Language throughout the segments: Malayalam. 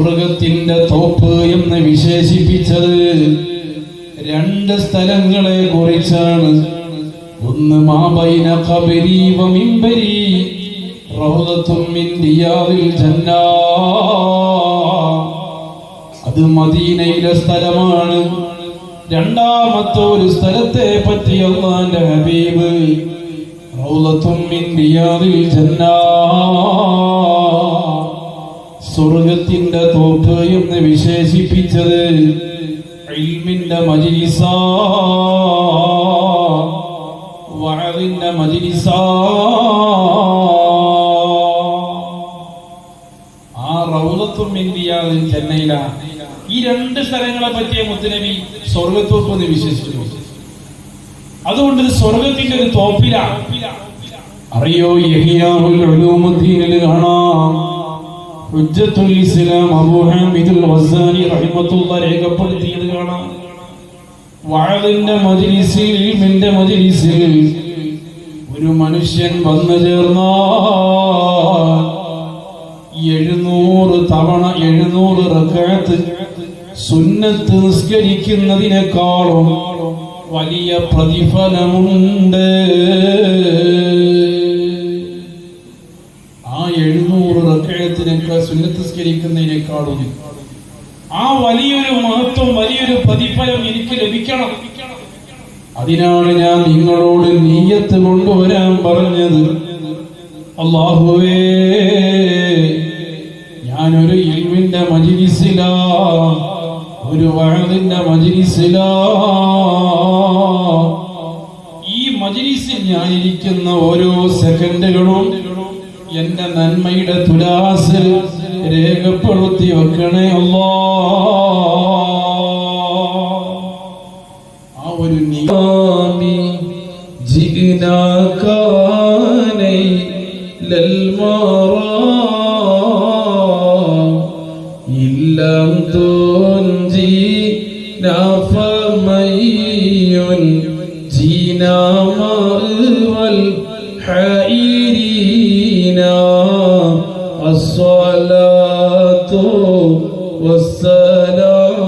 സ്വർഗത്തിന്റെ തോപ്പ് എന്ന് വിശേഷിപ്പിച്ചത് രണ്ട് സ്ഥലങ്ങളെ കുറിച്ചാണ്. ഒന്ന് മാബൈന മിമ്പരി റൗദത്തും ഇന്ത്യയിൽ ജന്ന. അത് മദീനയിലെ സ്ഥലമാണ്. രണ്ടാമത്തെ ഒരു സ്ഥലത്തെ പറ്റി അള്ളാന്റെ ഹബീബ് റൗദത്തും ഇന്ത്യയിൽ ജന്ന. സ്വർഗത്തിന്റെ തോപ്പ് എന്ന് വിശേഷിപ്പിച്ചത് ഇൽമിന്റെ മജിലിസ വഅദിന്റെ മജിലിസ. ആ റൗദത്തും ഇന്ത്യയിൽ ചെന്നൈയിലാണ്. ഈ രണ്ട് സ്ഥലങ്ങളെ പറ്റിയ മുത്തനബി സ്വർഗത്തോപ്പ് എന്ന് വിശേഷിച്ചു അതുകൊണ്ട് സ്വർഗത്തിന്റെ ഒരു തോപ്പിലാണ്. അറിയോ ഉലൂമുദ്ദീനിൽ കാണാം. ഹുജ്ജത്തുൽ ഇസ്ലാം അബൂ ഇൽമിന്റെ ഒരു മനുഷ്യൻ വന്നു ചേർന്ന എഴുന്നൂറ് തവണ എഴുന്നൂറ് റക്കാത്ത് സുന്നത്ത് നിസ്കരിക്കുന്നതിനേക്കാളും വലിയ പ്രതിഫലമുണ്ട്. എഴുന്നൂറ് റക്കായത്തിനേക്കാൾ സുന്നത്ത് നിസ്കരിക്കുന്നതിനേക്കാളും ആ വലിയൊരു മഹത്വം വലിയൊരു പ്രതിഫലം എനിക്ക് ലഭിക്കണം. അതിനാണ് ഞാൻ നിങ്ങളോട് നീയത്ത് കൊണ്ടുവരാൻ പറഞ്ഞത്. അള്ളാഹുവേ ഞാനൊരു ഇൽമിന്റെ മജിലിസിലാ ഒരു വഴതിന്റെ മജിലിസിലാ. ഈ മജിലിസിൽ ഞാനിരിക്കുന്ന ഓരോ സെക്കൻഡുകളും എന്റെ നന്മയുടെ തുലാസിൽ രേഖപ്പെടുത്തി വെക്കണേ അല്ലോ. ആ ഒരു നിയാമി ജിഗ്നാക്കാനൈ ലൽമാറാ ഇല്ലം തോഞ്ചി നാഫമയ്യുൻ ജീനാമാ الحائرين الصلاة والسلام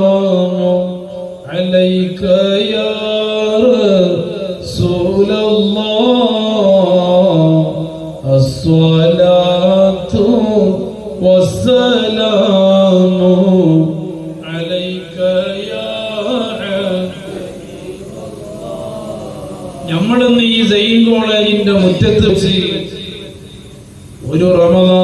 عليك يا رسول الله الصلاة والسلام عليك يا നമ്മളിന്ന് ഈ സൈൻ കോളേജിന്റെ മുറ്റത്ത് വെച്ച് ഒരു റമദാൻ